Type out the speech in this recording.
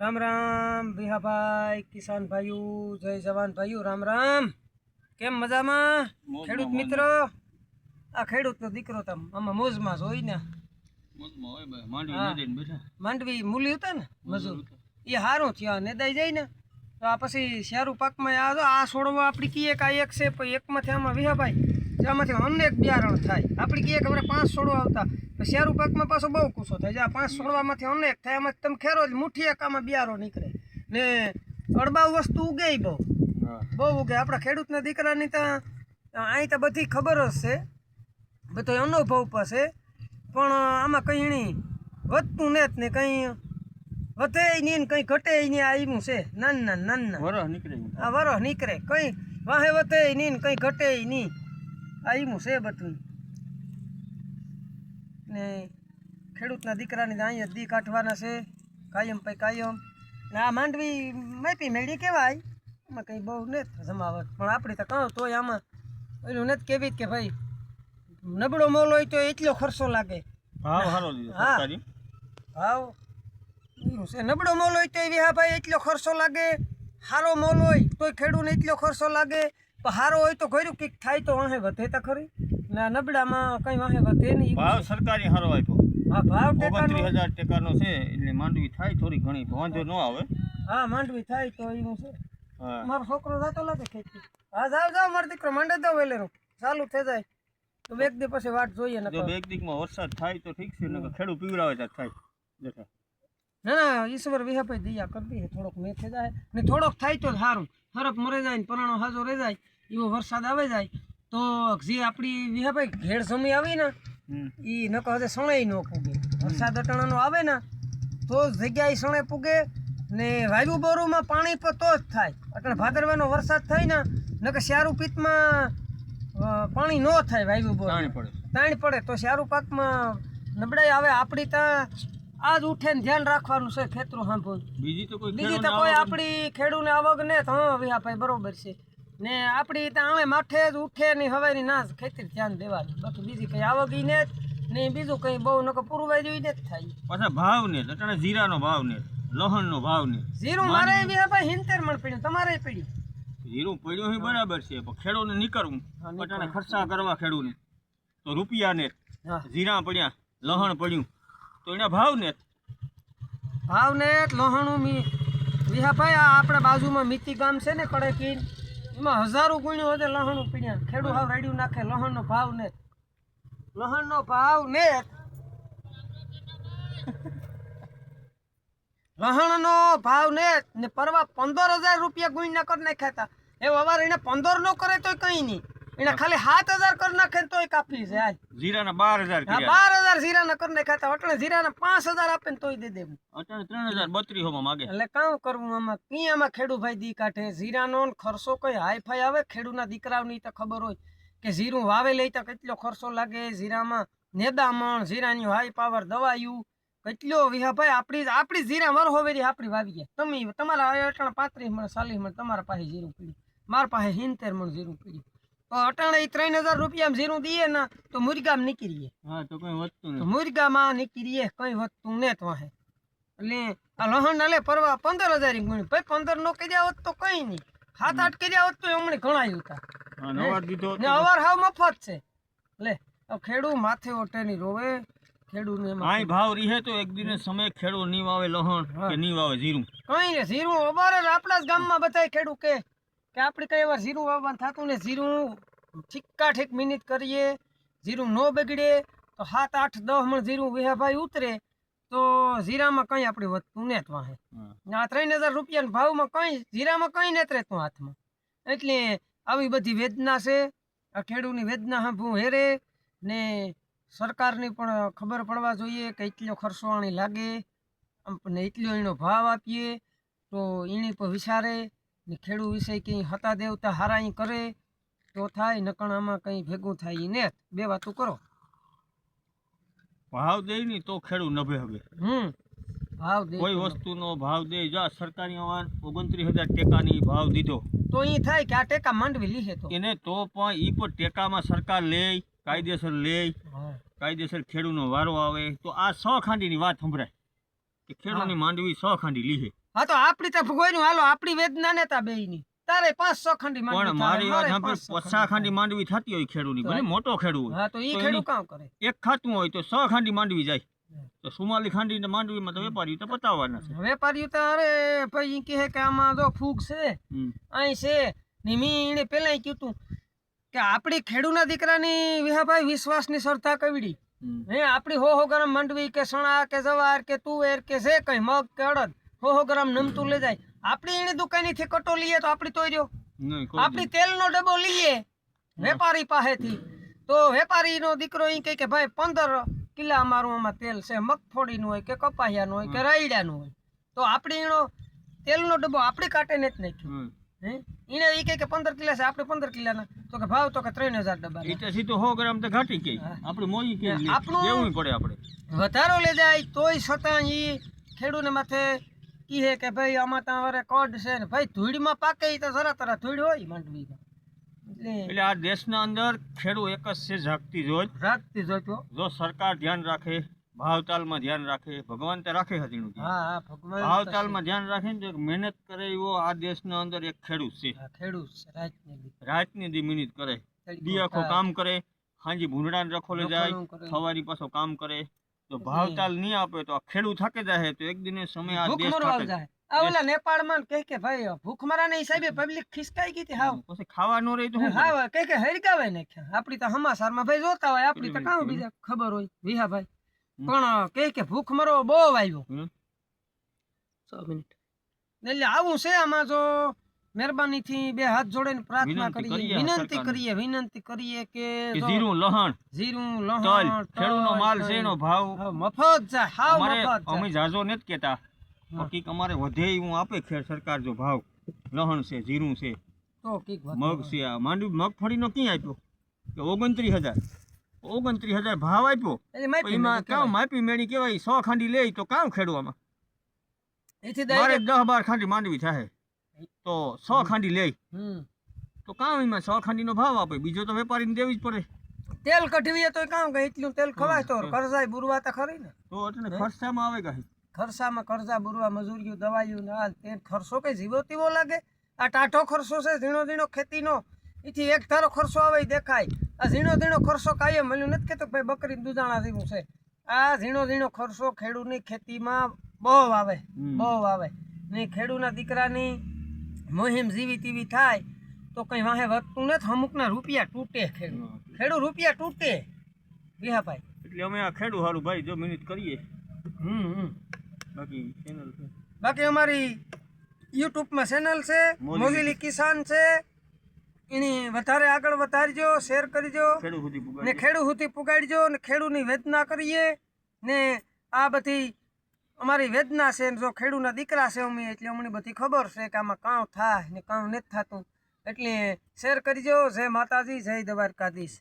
રામ રામ વિહાભાઈ કિસાન ભાઈઓ જય જવાન ભાઈઓ રામ રામ. કેમ મજામાં? ખેડૂત મિત્રો આ ખેડૂતનો દીકરો તમ આમાં મોજમાં જ હોય ને. માંડવી મૂલી હતા ને મજૂર. એ સારું થયું નેદાઈ જાય ને તો આ પછી શેરું પાકમાં આ આ છોડવા આપણી કીએ આ એક છે પછી એકમાંથી આમાં વિહાભાઈ આમાંથી અનેક બિયારણ થાય. આપણી કીએ કે અમારે પાંચ છોડવા આવતા. શેરું પાકમાં પાછો બહુ કુસો થાય આ પાંચ છોડવામાંથી અનેક થાય એમાં તમે ખેરો જ મુઠ્ઠી એક બિયારો નીકળે. ને અડબાવ વસ્તુ ઉગે બહુ. બહુ ઉગે. આપણા ખેડૂતના દીકરાની ત્યાં અહીં તો બધી ખબર જ છે. બધો અનુભવ પાસે પણ આમાં કંઈ એની વધતું ને જ ને કંઈ વધે નહીં ને કંઈ ઘટે નહીં આ આવ્યું છે. નાન નાન નાન નાન. વરસ નીકળે આ વરસ નીકળે. કંઈ વાહે વધે નહીં ને કંઈ ઘટે નહીં. આ આવ્યું છે બધું. ને ખેડૂતના દીકરાની અહીંયા દી કાઢવાના છે. કાયમ પૈ કાયમ. ને આ માંડવી માપી મેળી કહેવાય. એમાં કંઈ બહુ ને જમાવટ. પણ આપણે તો કહું તોય આમાં એનું નથી કેવી કે ભાઈ નબળો મોલ હોય તો એટલો ખર્ચો લાગે. ભાવ સારો હા. ભાવ છે. નબળો મોલ હોય તો હા ભાઈ એટલો ખર્ચો લાગે. સારો મોલ હોય તોય ખેડૂને એટલો ખર્ચો લાગે. પણ સારો હોય તો ઘર્યું કંઈક થાય તો અહીં વધે તો ખરી. ને નબળામાં કઈ વાહે વધે નહીં. ભાવ સરકારી હારો આપ્યો. હા ભાવ ટેકાનો. ઓગણત્રીસ હજાર ટેકાનો છે એટલે માંડવી થાય થોડી ઘણી વાંધો ન આવે. હા માંડવી થાય તો એવું છે. હા. મારો છોકરો જાતો લાગે ખેતી. હા જાવ જાવ મારો દીકરો માંડે દો વેલેરો ચાલુ થઈ જાય. તો બેક દી પછી વાટ જોઈએ ને જો બેક દીકમાં વરસાદ થાય તો ઠીક છે નકર ખેડૂત પીવરાવે તો થાય. દેખા ના ના ઈશ્વર વિહાભાઈ દયા કરતી દે થોડોક મેથે જાય. ને થોડોક થાય તો સારું. હરફ મરે જાય ને પરાણો હાજો રહી જાય એવો વરસાદ આવે જાય. તો જે આપણી વિહાભાઈ ઘેડ સમય આવી ને. એ નકો હવે સણે ન પૂગે. વરસાદ અટાણાનો આવે ને તો જગ્યાએ સણે પૂગે ને વાયુ બોરુમાં પાણી પર તો જ થાય. અટાણે ભાદરવાનો વરસાદ થાય ને નકર શારું પિત્તમાં પાણી ન થાય વાયુ બોર તાણી પડે. તાણ પડે તો શારું પાકમાં નબળાઈ આવે. આપણી ત્યાં આ જ ઉઠે ને ધ્યાન રાખવાનું છે ખેતરું સાંભળ બીજી તો કોઈ બીજી તો કોઈ આપણી ખેડૂને આવક ને તો હા વિહા ભાઈ બરોબર છે. ને આપણી ત્યાં અમે માથે જ ઉઠે ને હવારી ના ખેતી ધ્યાન દેવાનું. બાકી બીજી કઈ આવક ને ને બીજું કઈ બહુ નકો પૂરવાઈ જેવી ને જ થાય. પાછા ભાવ ને અટાણે જીરાનો ભાવ ને લહણનો ભાવ ને. જીરું મારે બી ભાઈ હિંતેર મણ પડ્યું તમારે પડ્યું જીરું પડ્યું એ બરાબર છે પણ ખેડૂને નીકળવું. અટાણે ખર્ચા કરવા ખેડૂને તો રૂપિયા ને જીરા પડ્યા લહણ પડ્યું. તો એના ભાવ ને ભાવ ને લોહાણું મી વિહા ભાઈ આ આપણા બાજુમાં મિતી ગામ છે ને કડેકીન. એમાં હજારો ગુણ્યો વધે લહણું પીણ્યા. ખેડૂત હાવ રેડ્યું નાખે, લહણનો ભાવ ને. લહણનો ભાવ ને લહણનો ભાવ ને પરવા પંદર હજાર રૂપિયા ગુણ્યા કરી નાખ્યા હતા. એ અવાર એને પંદર નો કરે તોય કઈ નહીં. એને ખાલી સાત હજાર કર નાખે તો તોય કાફી છે આજ જીરાના બાર હજાર બાર હજાર જીરાના કર ને હતા. એટલે જીરાના પાંચ હજાર આપે ને તોય દે દેવું અટાણે ત્રણ હજાર બત્રીસોમાં માગે. એટલે કામ કરવું આમાં? કઈ આમાં ખેડૂભાઈ દી કાઢે? જીરાનો ને ખર્ચો કઈ હાઈફાઈ આવે? ખેડૂના દીકરાઓની તો ખબર હોય કે જીરું વાવે લઈ તો કેટલો ખર્ચો લાગે? જીરામાં નેદામણ જીરાની હાઈ પાવર દવાયું. કેટલો વિહાભાઈ આપણી આપણી જીરા વર હોવેરી આપણી વાવી ગયા તમે તમારા અટાણે પાંત્રીસ મણ ચાલીસ મણ તમારા પાસે જીરું પીડ્યું. મારા પાસે હિંતેર મણ જીરું પીડ્યું. અટાણે ત્રણ હજાર રૂપિયામાં જીરું દઈએ ને તો મુરગામ નીકળીએ હા તો કઈ વધતું તો નથી મુરગામાં નીકળીએ કઈ વધતું ને તો હે. એટલે આ લહણ લે પરવા પંદર હજાર ગુણી ભાઈ પંદર નો કર્યા હોત તો કઈ નહીં. સાત આઠ કર્યા હોત તો એમણે ઘણા હતા ને અવાર હાવ મફત છે. લે ખેડૂ માથે ઓટે ની રોવે. ખેડૂ ને એમાં આય ભાવ રીહે તો એક દિને સમય ખેડૂ ની વાવે લહણ. કે ની વાવે જીરું કઈ ને જીરું અવાર જ આપણા ગામમાં બધાય ખેડૂ કે કે આપણે કઈ વાર જીરું વાવવાનું થતું ને જીરું ઠીકા ઠીક મિનિટ કરીએ જીરું ન બગડે તો સાત આઠ દસ મણ જીરું વિહાભાઈ ઉતરે તો જીરામાં કઈ આપણે વધતું ને હા. આ ત્રણ હજાર રૂપિયાના ભાવમાં કઈ જીરામાં કઈ નેતરે રહેતું હાથમાં એટલે આવી બધી વેદના છે આ ખેડૂતની વેદના સાંભળું હેરે ને સરકારની પણ ખબર પડવા જોઈએ કે એટલો ખર્ચો આણી લાગે ને એટલો એનો ભાવ આપીએ તો એની પર વિચારે ને ખેડૂ વિશે કંઈ હતા દેવતા હારાઈ કરે તો થાય નકણામાં કંઈ ભેગું થાય ને બે વાતું કરો. ભાવ દે નહીં તો ખેડૂ નભે હવે. હમ ભાવ દે કોઈ વસ્તુનો ભાવ દે જા સરકારી અવાન ઓગણત્રીસ હજાર ટેકાની ભાવ દીધો. તો અહીં થાય કે આ ટેકા માંડવી લીધે તો. એને તો પણ ઈ પર ટેકામાં સરકાર લે કાયદેસર લે કાયદેસર ખેડૂનો વારો આવે. તો આ સો ખાંડીની વાત સંભળાય કે ખેડૂની માંડવી સો ખાંડી લીધે. હા તો આપણી તો ભગવાન હાલો આપણી વેદના નેતા બે ની તારે પાંચ સો ખંડી માંડવી મારી વાત સાંભળ પચાસ ખંડી ખાંડી માંડવી થતી હોય ખેડૂની ભલે મોટો ખેડૂ હા તો એ ખેડૂ કામ કરે. એક ખાતું હોય તો સો ખાંડી માંડવી જાય. તો સુમાલી ખાંડી ને માંડવીમાં તો વેપારી તો પતાવવાના છે. વેપારીઓ તો અરે ભાઈ કહે કે આમાં જો ફૂગ છે અહીં છે ને મી એને પેલા કીધું કે આપણી ખેડૂના દીકરાની વિહાભાઈ વિશ્વાસની શ્રદ્ધા કવડી. હે આપણી હો હો ગરમ માંડવી કે સણા કે જવાર કે તુવેર કે જે કઈ મગ કે અડદ. હો હો ગ્રામ નમતું લઈ જાય. આપણી એની દુકાનેથી કટો લઈએ તો આપણી તોય રહ્યો. આપણી તેલનો ડબ્બો લઈએ વેપારી પાસેથી. તો વેપારીનો દીકરો એ કહે કે ભાઈ પંદર કિલા અમારું આમાં તેલ છે મગફળીનું હોય કે કપાહિયાનું હોય કે રાયડાનું હોય. તો આપણે એનો તેલનો ડબ્બો આપણી કાંટે જ નાખ્યો. એને એ કહે કે પંદર કિલા છે આપણે પંદર કિલાના. તો કે ભાવ તો કે ત્રણ હજાર ડબ્બા એટલે સીધું સો ગ્રામ તો ઘાટી કે આપણે મોજી કે આપણું- પડે આપણે. વધારો લઈ જાય તોય છતાં ઈ ખેડૂને માથે કહે કે ભાઈ આમાં તમારે કોડ છે ને ભાઈ ધૂળમાં પાકે ઈ તો જરા તરા ધૂળ હોય માંડવીમાં એટલે એટલે આ દેશના અંદર ખેડૂત એક જ છે જાગતી જોજ રાખતી જોજો જો સરકાર ધ્યાન રાખે ભાવતાલમાં ધ્યાન રાખે ભગવાન તો રાખે હતીનું હા હા ભગવાન તો ભાવતાલમાં ધ્યાન રાખે ને તો એક મહેનત કરે એવો આ દેશના અંદર એક ખેડૂત છે. છે. હા, ખેડૂત છે રાજની બી. રાતની દી મિનિટ કરે. તડકો દી આખો થાય, કામ કરે હાંજી ભૂંડડા રખોલે જાય રખોલું કરે. સવારી પાછો કામ કરે. તો ભાવતાલ નહીં આપે તો આ ખેડૂત થાકે જાય તો એક દિને સમય આ દેશ ભૂખમરો થાકે. જાય. ઓલા નેપાળમાં ને કહે કે ભાઈ ભૂખમરાના હિસાબે પબ્લિક ખિસકાઈ ગઈ હતી હાવ. પછી ખાવા ન રહી તો? હાવ કહે કે હરગાવે નાખ્યા આપડી તો હમાસારમાં ભાઈ જોતા હોય આપણી તો કામ બીજા ખબર હોય. વિહા ભાઈ. પણ કહે કે ભૂખમરો બહુ આવ્યો. 6 મિનિટ. એટલે આવું છે આમાં જો મહેરબાનીથી બે હાથ જોડીને પ્રાર્થના કરીએ. વિનંતી કરીએ વિનંતી કરીએ કે જીરું લહણ જીરું લહણ ખેડૂતનો તલ, માલ છે. એનો ભાવ. મફત જાય હાવ મફત અમે જાજો નથી કેતા. હકીક અમારે વધે એવું આપે ખેર સરકાર જો ભાવ. લહણ છે જીરું છે તો કીક મગ છે આ માંડવી મગફળીનો ક્યાં આપ્યો? કે ઓગણત્રીસ હજાર. ઓગણત્રીસ હજાર ભાવ આપ્યો. એમાં કામ માપી મેળી કહેવાય. સો ખાંડી લે તો કામ ખેડવામાં. મારે દસ બાર ખાંડી માંડવી થાય તો સો ખાંડી લે હમ. તો કામ એમાં સો ખાંડીનો ભાવ આપે. બીજો તો વેપારીને દેવી જ પડે. તેલ કઢવીએ તો કામ કે એટલું તેલ ખવાય તો. કરજાય બુરવા તો ખરી ને. તો એટલે ખર્ચામાં આવે કાંઈ ખર્ચામાં કરજા બુરવા મજૂરીઓ દવાઈઓ ને આ તે ખર્ચો કઈ જીવો તીવો લાગે? આ ટાઢો ખર્ચો છે ઝીણો ઝીણો ખેતીનો. એથી એક ધારો ખર્ચો આવે દેખાય. આ ઝીણો ઝીણો ખર્ચો કાયમ મળ્યું નથી કેતો ભાઈ બકરી દૂધાણા જેવું છે. આ ઝીણો ઝીણો ખર્ચો ખેડૂતની ખેતીમાં બહુ આવે બહુ આવે. ને ખેડૂતના દીકરાની મુહિમ જીવી તીવી થાય તો કંઈ વાહે વધતું નથી. અમુકના રૂપિયા તૂટે. ખેડૂત ખેડૂત રૂપિયા તૂટે. વિહાભાઈ એટલે અમે આ ખેડૂ સારું ભાઈ જો મિનિટ કરીએ. હમ હમ. બાકી ચેનલ છે. બાકી અમારી યુટ્યુબમાં ચેનલ છે મોજીલી. કિસાન છે. એની વધારે આગળ વધારજો શેર કરજો. ખેડૂ સુધી ને ખેડૂત સુધી પુગાડજો ને ખેડૂતની વેદના કરીએ. ને આ બધી અમારી વેદના છે જો ખેડૂતના દીકરા છે અમે, એટલે અમને બધી ખબર છે કે આમાં કાં થાય ને કાં નથી થતું. એટલે શેર કરજો જય માતાજી, જય દ્વારકાધીશ.